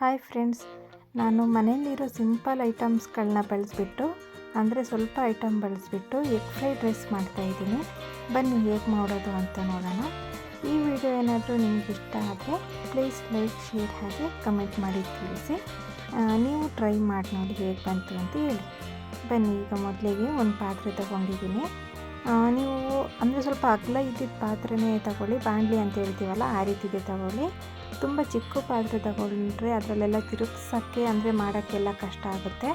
Hi friends, ನಾನು ಮನೆಯಲ್ಲಿರೋ simple ಐಟಮ್ಸ್ಗಳನ್ನ ಬಳಸಿಬಿಟ್ಟು, ಅಂದರೆ ಸ್ವಲ್ಪ ಐಟಮ್ ಬಳಸಿಬಿಟ್ಟು ಎಗ್ ಫ್ರೈಡ್ ರೈಸ್ ಮಾಡ್ತಾಯಿದ್ದೀನಿ ಬನ್ನಿ ಹೇಗೆ ಮಾಡೋದು ಅಂತ ನೋಡೋಣ. ಈ ವಿಡಿಯೋ ಏನಾದರೂ ನಿಮ್ಗೆ ಇಷ್ಟ ಆದರೆ ಪ್ಲೀಸ್ ಲೈಕ್ ಶೇರ್ ಹಾಗೆ ಕಮೆಂಟ್ ಮಾಡಿ ತಿಳಿಸಿ. ನೀವು ಟ್ರೈ ಮಾಡಿ ನೋಡಿ ಹೇಗೆ ಬಂತು ಅಂತ ಹೇಳಿ. ಬನ್ನಿ, ಈಗ ಮೊದಲಿಗೆ ಒಂದು ಪಾತ್ರೆ ತಗೊಂಡಿದ್ದೀನಿ. ನೀವು ಅಂದರೆ ಸ್ವಲ್ಪ ಅಗಲ ಇದ್ದಿದ್ದ ಪಾತ್ರೆನೇ ತಗೊಳ್ಳಿ, ಬಾಣಲಿ ಅಂತ ಹೇಳ್ತೀವಲ್ಲ ಆ ರೀತಿಗೆ ತಗೊಳ್ಳಿ. ತುಂಬ ಚಿಕ್ಕ ಪಾತ್ರೆ ತಗೊಂಡ್ರೆ ಅದರಲ್ಲೆಲ್ಲ ತಿರುಗ್ಸೋಕ್ಕೆ ಅಂದರೆ ಮಾಡೋಕ್ಕೆಲ್ಲ ಕಷ್ಟ ಆಗುತ್ತೆ.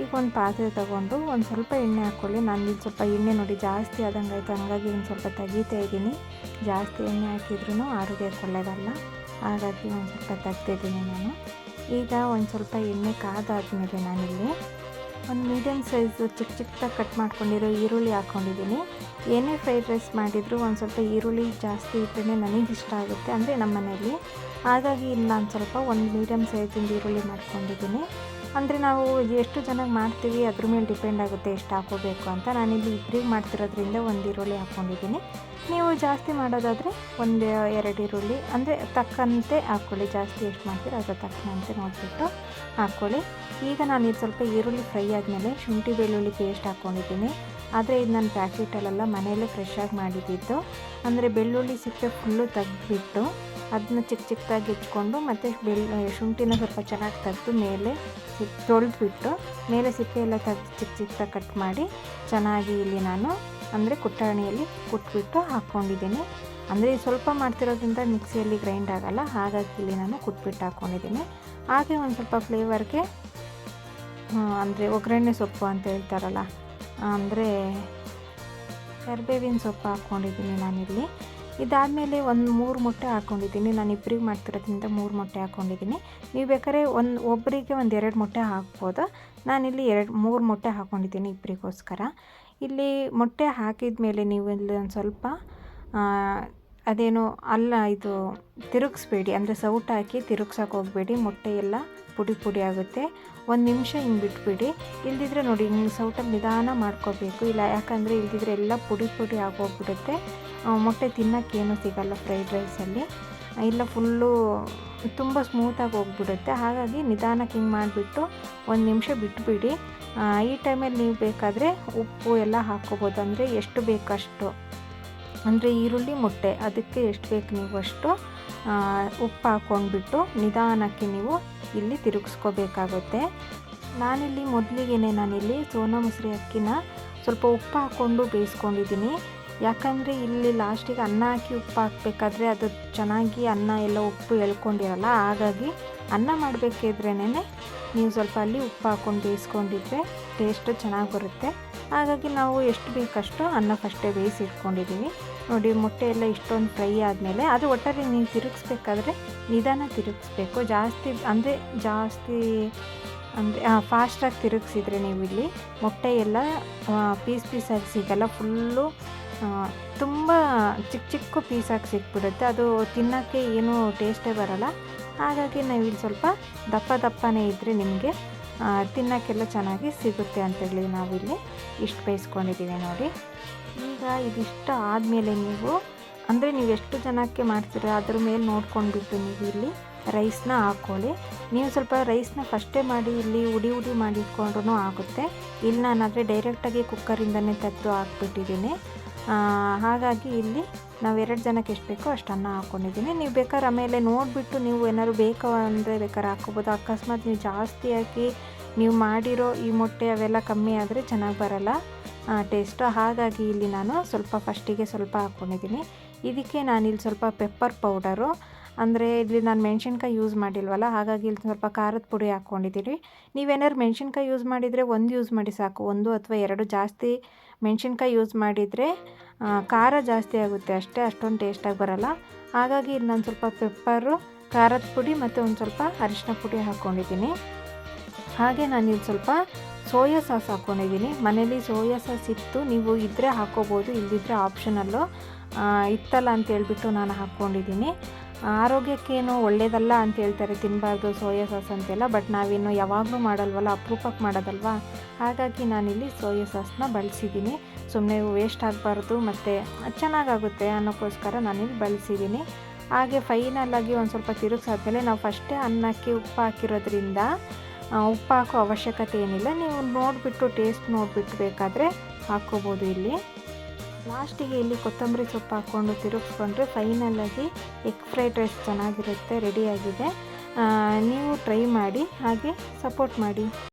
ಈಗ ಒಂದು ಪಾತ್ರೆ ತಗೊಂಡು ಒಂದು ಸ್ವಲ್ಪ ಎಣ್ಣೆ ಹಾಕ್ಕೊಳ್ಳಿ ನಾನು ಸ್ವಲ್ಪ ಎಣ್ಣೆ ನೋಡಿ ಜಾಸ್ತಿ ಆದಂಗೆ ಆಯಿತು, ಹಂಗಾಗಿ ಒಂದು ಸ್ವಲ್ಪ ತೆಗೀತಾ ಇದ್ದೀನಿ. ಜಾಸ್ತಿ ಎಣ್ಣೆ ಹಾಕಿದ್ರೂ ಆರೋಗ್ಯಕ್ಕೆ ಒಳ್ಳೆಯದಲ್ಲ ಹಾಗಾಗಿ ಒಂದು ಸ್ವಲ್ಪ ತೆಗ್ದಿದ್ದೀನಿ ನಾನು. ಈಗ ಒಂದು ಸ್ವಲ್ಪ ಎಣ್ಣೆ ಕಾದಾದ್ಮೇಲೆ ನಾನಿಲ್ಲಿ ಒಂದು ಮೀಡಿಯಮ್ ಸೈಜು ಚಿಕ್ಕ ಚಿಕ್ಕದಾಗಿ ಕಟ್ ಮಾಡ್ಕೊಂಡಿರೋ ಈರುಳ್ಳಿ ಹಾಕ್ಕೊಂಡಿದ್ದೀನಿ. ಏನೇ ಫ್ರೈಡ್ ರೈಸ್ ಮಾಡಿದರೂ ಒಂದು ಸ್ವಲ್ಪ ಈರುಳ್ಳಿ ಜಾಸ್ತಿ ಇಟ್ಟರೆ ನನಗೆ ಇಷ್ಟ ಆಗುತ್ತೆ, ಅಂದರೆ ನಮ್ಮ ಮನೆಯಲ್ಲಿ ಹಾಗಾಗಿ ನಾನು ಸ್ವಲ್ಪ ಒಂದು ಮೀಡಿಯಮ್ ಸೈಜಿಂದ ಈರುಳ್ಳಿ ಮಾಡ್ಕೊಂಡಿದ್ದೀನಿ. ಅಂದರೆ ನಾವು ಎಷ್ಟು ಜನಕ್ಕೆ ಮಾಡ್ತೀವಿ, ಅದ್ರ ಮೇಲೆ ಡಿಪೆಂಡ್ ಆಗುತ್ತೆ ಎಷ್ಟು ಹಾಕೋಬೇಕು ಅಂತ. ನಾನಿಲ್ಲಿ ಇಬ್ಬರಿಗೆ ಮಾಡ್ತಿರೋದ್ರಿಂದ ಒಂದು ಈರುಳ್ಳಿ ಹಾಕ್ಕೊಂಡಿದ್ದೀನಿ ನೀವು ಜಾಸ್ತಿ ಮಾಡೋದಾದರೆ ಒಂದು ಎರಡು ಈರುಳ್ಳಿ, ಅಂದರೆ ತಕ್ಕಂತೆ ಹಾಕ್ಕೊಳ್ಳಿ ಜಾಸ್ತಿ ಎಷ್ಟು ಮಾಡ್ತೀರ ಅದರ ತಕ್ಕಂತೆ ನೋಡಿಬಿಟ್ಟು ಹಾಕ್ಕೊಳ್ಳಿ ಈಗ ನಾನು ಇದು ಸ್ವಲ್ಪ ಈರುಳ್ಳಿ ಫ್ರೈ ಆದಮೇಲೆ ಶುಂಠಿ ಬೆಳ್ಳುಳ್ಳಿ ಪೇಸ್ಟ್ ಹಾಕ್ಕೊಂಡಿದ್ದೀನಿ ಆದರೆ ಇದು ನಾನು ಪ್ಯಾಕೆಟಲ್ಲೆಲ್ಲ ಮನೆಯಲ್ಲೇ ಫ್ರೆಶ್ಶಾಗಿ ಮಾಡಿದ್ದಿದ್ದು ಅಂದರೆ ಬೆಳ್ಳುಳ್ಳಿ ಸಿಪ್ಪೆ ಫುಲ್ಲು ತೆಗೆದ್ಬಿಟ್ಟು ಅದನ್ನ ಚಿಕ್ಕ ಚಿಕ್ಕದಾಗಿ ಇಟ್ಕೊಂಡು ಮತ್ತು ಬೆಲ್ಲ ಶುಂಠಿನ ಸ್ವಲ್ಪ ಚೆನ್ನಾಗಿ ತೆಗೆದು ಮೇಲೆ ತೊಳೆದ್ಬಿಟ್ಟು ಮೇಲೆ ಸಿಪ್ಪೆ ಎಲ್ಲ ತೆಗೆದು ಚಿಕ್ಕ ಚಿಕ್ಕದಾಗಿ ಕಟ್ ಮಾಡಿ ಚೆನ್ನಾಗಿ ಇಲ್ಲಿ ನಾನು ಅಂದರೆ ಕುಟ್ಟಾಣಿಯಲ್ಲಿ ಕುಟ್ಬಿಟ್ಟು ಹಾಕ್ಕೊಂಡಿದ್ದೀನಿ ಅಂದರೆ ಸ್ವಲ್ಪ ಮಾಡ್ತಿರೋದ್ರಿಂದ ಮಿಕ್ಸಿಯಲ್ಲಿ ಗ್ರೈಂಡ್ ಆಗಲ್ಲ, ಹಾಗಾಗಿ ಇಲ್ಲಿ ನಾನು ಕುಟ್ಬಿಟ್ಟು ಹಾಕ್ಕೊಂಡಿದ್ದೀನಿ ಹಾಗೆ ಒಂದು ಸ್ವಲ್ಪ ಫ್ಲೇವರ್ಗೆ ಅಂದರೆ ಒಗ್ಗರಣೆ ಸೊಪ್ಪು ಅಂತ ಹೇಳ್ತಾರಲ್ಲ, ಅಂದರೆ ಕರ್ಬೇವಿನ ಸೊಪ್ಪು ಹಾಕ್ಕೊಂಡಿದ್ದೀನಿ ನಾನಿಲ್ಲಿ. ಇದಾದಮೇಲೆ ಒಂದು ಮೂರು ಮೊಟ್ಟೆ ಹಾಕ್ಕೊಂಡಿದ್ದೀನಿ ನಾನು ಇಬ್ಬರಿಗೆ ಮಾಡ್ತಿರೋದ್ರಿಂದ ಮೂರು ಮೊಟ್ಟೆ ಹಾಕ್ಕೊಂಡಿದ್ದೀನಿ ನೀವು ಬೇಕಾದ್ರೆ ಒಂದು ಒಬ್ಬರಿಗೆ ಒಂದು ಎರಡು ಮೊಟ್ಟೆ ಹಾಕ್ಬೋದು. ನಾನಿಲ್ಲಿ ಎರಡು, ಮೂರು ಮೊಟ್ಟೆ ಹಾಕ್ಕೊಂಡಿದ್ದೀನಿ ಇಬ್ಬರಿಗೋಸ್ಕರ ಇಲ್ಲಿ ಮೊಟ್ಟೆ ಹಾಕಿದ ಮೇಲೆ ನೀವು ಇಲ್ಲಿ ಒಂದು ಸ್ವಲ್ಪ ಅದೇನು ಅಲ್ಲ, ಇದು ತಿರುಗಿಸ್ಬೇಡಿ. ಅಂದರೆ ಸೌಟ್ ಹಾಕಿ ತಿರುಗ್ಸೋಕೆ ಹೋಗಬೇಡಿ. ಮೊಟ್ಟೆ ಎಲ್ಲ ಪುಡಿ ಪುಡಿ ಆಗುತ್ತೆ. ಒಂದು ನಿಮಿಷ ಹಿಂಗೆ ಬಿಟ್ಬಿಡಿ ಇಲ್ದಿದ್ರೆ ನೋಡಿ ಹಿಂಗೆ ಸೌಟಲ್ಲಿ ನಿಧಾನ ಮಾಡ್ಕೋಬೇಕು. ಇಲ್ಲ, ಯಾಕಂದರೆ ಇಲ್ದಿದ್ರೆ ಎಲ್ಲ ಪುಡಿ ಪುಡಿ ಆಗೋಗ್ಬಿಡುತ್ತೆ. ಮೊಟ್ಟೆ ತಿನ್ನೋಕ್ಕೇನು ಸಿಗಲ್ಲ ಫ್ರೈಡ್ ರೈಸಲ್ಲಿ ಇಲ್ಲ ಫುಲ್ಲು ತುಂಬ ಸ್ಮೂತಾಗಿ ಹೋಗ್ಬಿಡುತ್ತೆ. ಹಾಗಾಗಿ ನಿಧಾನಕ್ಕೆ ಹಿಂಗೆ ಮಾಡಿಬಿಟ್ಟು ಒಂದು ನಿಮಿಷ ಬಿಟ್ಬಿಡಿ. ಈ ಟೈಮಲ್ಲಿ ನೀವು ಬೇಕಾದರೆ ಉಪ್ಪು ಎಲ್ಲ ಹಾಕ್ಕೋಬೋದು. ಅಂದರೆ ಎಷ್ಟು ಬೇಕಷ್ಟು ಅಂದರೆ ಈರುಳ್ಳಿ ಮೊಟ್ಟೆ, ಅದಕ್ಕೆ ಎಷ್ಟು ಬೇಕು ನೀವು ಅಷ್ಟು. ಉಪ್ಪು ಹಾಕ್ಕೊಂಡ್ಬಿಟ್ಟು ನಿಧಾನಕ್ಕೆ ನೀವು ಇಲ್ಲಿ ತಿರುಗಿಸ್ಕೋಬೇಕಾಗುತ್ತೆ. ನಾನಿಲ್ಲಿ ಮೊದಲಿಗೆ ನಾನಿಲ್ಲಿ ಸೋನಾ, ಮೊಸರಿ ಅಕ್ಕಿನ ಸ್ವಲ್ಪ ಉಪ್ಪು ಹಾಕ್ಕೊಂಡು ಬೇಯಿಸ್ಕೊಂಡಿದ್ದೀನಿ. ಯಾಕಂದರೆ ಇಲ್ಲಿ ಲಾಸ್ಟಿಗೆ ಅನ್ನ ಹಾಕಿ ಉಪ್ಪು ಹಾಕಬೇಕಾದ್ರೆ ಅದು ಚೆನ್ನಾಗಿ ಅನ್ನ ಎಲ್ಲ ಉಪ್ಪು ಎಳ್ಕೊಂಡಿರಲ್ಲ, ಹಾಗಾಗಿ ಅನ್ನ ಮಾಡಬೇಕಿದ್ರೇನೆ ನೀವು ಸ್ವಲ್ಪ ಅಲ್ಲಿ ಉಪ್ಪು ಹಾಕ್ಕೊಂಡು ಬೇಯಿಸ್ಕೊಂಡಿದ್ರೆ ಟೇಸ್ಟು ಚೆನ್ನಾಗಿ ಬರುತ್ತೆ. ಹಾಗಾಗಿ ನಾವು ಎಷ್ಟು ಬೇಕಷ್ಟು ಅನ್ನ ಫಸ್ಟೇ ಬೇಯಿಸಿ ಇಟ್ಕೊಂಡಿದ್ದೀವಿ ನೋಡಿ, ಮೊಟ್ಟೆ ಎಲ್ಲ ಇಷ್ಟೊಂದು ಫ್ರೈ ಆದಮೇಲೆ ಅದು ಒಟ್ಟಾರೆ ನೀವು ತಿರುಗಿಸ್ಬೇಕಾದ್ರೆ ನಿಧಾನ ತಿರುಗಿಸ್ಬೇಕು. ಜಾಸ್ತಿ ಅಂದರೆ ಜಾಸ್ತಿ ಅಂದರೆ ಫಾಸ್ಟಾಗಿ ತಿರುಗಿಸಿದ್ರೆ ನೀವು ಇಲ್ಲಿ ಮೊಟ್ಟೆ ಎಲ್ಲ ಪೀಸ್ ಪೀಸಾಗಿ ಸಿಗಲ್ಲ ಫುಲ್ಲು ತುಂಬ ಚಿಕ್ಕ ಚಿಕ್ಕ ಪೀಸಾಗಿ ಸಿಕ್ಬಿಡುತ್ತೆ. ಅದು ತಿನ್ನೋಕ್ಕೆ ಏನೂ ಟೇಸ್ಟೇ ಬರಲ್ಲ. ಹಾಗಾಗಿ ನಾವು ಇಲ್ಲಿ ಸ್ವಲ್ಪ ದಪ್ಪ ದಪ್ಪನೇ ಇದ್ದರೆ ನಿಮಗೆ ತಿನ್ನೋಕ್ಕೆಲ್ಲ ಚೆನ್ನಾಗಿ ಸಿಗುತ್ತೆ ಅಂತೇಳಿ ನಾವಿಲ್ಲಿ ಇಷ್ಟು ಬೇಯಿಸ್ಕೊಂಡಿದ್ದೀವಿ ನೋಡಿ. ಈಗ ಇದಿಷ್ಟು ಆದಮೇಲೆ ನೀವು, ಅಂದರೆ ನೀವು ಎಷ್ಟು ಜನಕ್ಕೆ ಮಾಡ್ತೀರ, ಅದ್ರ ಮೇಲೆ ನೋಡ್ಕೊಂಡ್ಬಿಟ್ಟು ನೀವು ಇಲ್ಲಿ ರೈಸ್ನ ಹಾಕ್ಕೊಳ್ಳಿ ನೀವು ಸ್ವಲ್ಪ ರೈಸ್ನ ಫಸ್ಟೇ ಮಾಡಿ ಇಲ್ಲಿ ಉಡಿ ಉಡಿ ಮಾಡಿಟ್ಕೊಂಡ್ರೂ ಆಗುತ್ತೆ. ಇಲ್ಲಿ ನಾನಾದರೆ ಡೈರೆಕ್ಟಾಗಿ ಕುಕ್ಕರಿಂದನೇ ತೆಗೆದು ಹಾಕ್ಬಿಟ್ಟಿದ್ದೀನಿ. ಹಾಗಾಗಿ ಇಲ್ಲಿ ನಾವು ಎರಡು ಜನಕ್ಕೆ ಎಷ್ಟು ಬೇಕೋ ಅಷ್ಟು ಅನ್ನ ಹಾಕ್ಕೊಂಡಿದ್ದೀನಿ ನೀವು ಬೇಕಾದ್ರೆ ಆಮೇಲೆ ನೋಡಿಬಿಟ್ಟು ನೀವು ಏನಾದ್ರು ಬೇಕು ಅಂದರೆ ಬೇಕಾದ್ರೆ ಹಾಕ್ಕೋಬೋದು. ಅಕಸ್ಮಾತ್ ನೀವು ಜಾಸ್ತಿ ಹಾಕಿ ನೀವು ಮಾಡಿರೋ ಈ ಮೊಟ್ಟೆ ಅವೆಲ್ಲ ಕಮ್ಮಿ ಆದರೆ ಚೆನ್ನಾಗಿ ಬರಲ್ಲ ಟೇಸ್ಟು ಹಾಗಾಗಿ ಇಲ್ಲಿ ನಾನು ಸ್ವಲ್ಪ ಫಸ್ಟಿಗೆ ಸ್ವಲ್ಪ ಹಾಕ್ಕೊಂಡಿದ್ದೀನಿ ಇದಕ್ಕೆ ನಾನಿಲ್ಲಿ ಸ್ವಲ್ಪ ಪೆಪ್ಪರ್ ಪೌಡರು ಅಂದರೆ ಇಲ್ಲಿ ನಾನು ಮೆಣಸಿನ್ಕಾಯಿ ಯೂಸ್ ಮಾಡಿಲ್ವಲ್ಲ, ಹಾಗಾಗಿ ಇಲ್ಲಿ ಸ್ವಲ್ಪ ಖಾರದ ಪುಡಿ ಹಾಕ್ಕೊಂಡಿದ್ದೀರಿ ನೀವೇನಾದ್ರು ಮೆಣಸಿನ್ಕಾಯಿ ಯೂಸ್ ಮಾಡಿದರೆ ಒಂದು ಯೂಸ್ ಮಾಡಿ ಸಾಕು, ಒಂದು ಅಥವಾ ಎರಡು ಜಾಸ್ತಿ ಮೆಣಸಿನ್ಕಾಯಿ ಯೂಸ್ ಮಾಡಿದರೆ ಖಾರ ಜಾಸ್ತಿ ಆಗುತ್ತೆ ಅಷ್ಟೇ, ಅಷ್ಟೊಂದು ಟೇಸ್ಟಾಗಿ ಬರಲ್ಲ. ಹಾಗಾಗಿ ಇಲ್ಲಿ ನಾನು ಸ್ವಲ್ಪ ಪೆಪ್ಪರು ಖಾರದ ಪುಡಿ ಮತ್ತು ಒಂದು ಸ್ವಲ್ಪ ಅರಿಶಿನ ಪುಡಿ ಹಾಕ್ಕೊಂಡಿದ್ದೀನಿ ಹಾಗೆ ನಾನು ಇಲ್ಲಿ ಸ್ವಲ್ಪ ಸೋಯಾ ಸಾಸ್ ಹಾಕ್ಕೊಂಡಿದ್ದೀನಿ ಮನೇಲಿ ಸೋಯಾ ಸಾಸ್ ಇತ್ತು, ನೀವು ಇದ್ದರೆ ಹಾಕ್ಕೋಬೋದು ಇಲ್ಲದಿದ್ದರೆ ಆಪ್ಷನಲ್ಲು ಇತ್ತಲ್ಲ ಅಂತ ಹೇಳ್ಬಿಟ್ಟು ನಾನು ಹಾಕ್ಕೊಂಡಿದ್ದೀನಿ ಆರೋಗ್ಯಕ್ಕೇನು ಒಳ್ಳೆಯದಲ್ಲ ಅಂತ ಹೇಳ್ತಾರೆ ತಿನ್ನಬಾರ್ದು ಸೋಯಾ ಸಾಸ್ ಅಂತೆಲ್ಲ ಬಟ್ ನಾವಿನ್ನು ಯಾವಾಗಲೂ ಮಾಡಲ್ವಲ್ಲ, ಅಪರೂಪಕ್ಕೆ ಮಾಡೋದಲ್ವಾ? ಹಾಗಾಗಿ ನಾನಿಲ್ಲಿ ಸೋಯಾ ಸಾಸ್ನ ಬಳಸಿದ್ದೀನಿ. ಸುಮ್ಮನೆ ವೇಸ್ಟ್ ಆಗಬಾರ್ದು, ಮತ್ತು ಚೆನ್ನಾಗಾಗುತ್ತೆ ಅನ್ನೋಕ್ಕೋಸ್ಕರ ನಾನಿಲ್ಲಿ ಬಳಸಿದ್ದೀನಿ. ಹಾಗೆ ಫೈನಲ್ಲಾಗಿ ಒಂದು ಸ್ವಲ್ಪ ತಿರುಗಿಸಾದ್ಮೇಲೆ ನಾವು ಫಸ್ಟೇ ಅನ್ನಕ್ಕೆ ಉಪ್ಪು ಹಾಕಿರೋದ್ರಿಂದ ಉಪ್ಪು ಹಾಕೋ ಅವಶ್ಯಕತೆ ಏನಿಲ್ಲ. ನೀವು ನೋಡಿಬಿಟ್ಟು ಟೇಸ್ಟ್ ನೋಡಿಬಿಟ್ಟು ಬೇಕಾದರೆ ಹಾಕ್ಕೋಬೋದು ಇಲ್ಲಿ. ಲಾಸ್ಟಿಗೆ ಇಲ್ಲಿ ಕೊತ್ತಂಬರಿ ಸೊಪ್ಪು ಹಾಕ್ಕೊಂಡು ತಿರುಗಿಸ್ಕೊಂಡ್ರೆ ಫೈನಲಾಗಿ ಎಗ್ ಫ್ರೈಡ್ ರೈಸ್ ಚೆನ್ನಾಗಿರುತ್ತೆ ರೆಡಿಯಾಗಿದೆ ನೀವು ಟ್ರೈ ಮಾಡಿ, ಹಾಗೆ ಸಪೋರ್ಟ್ ಮಾಡಿ.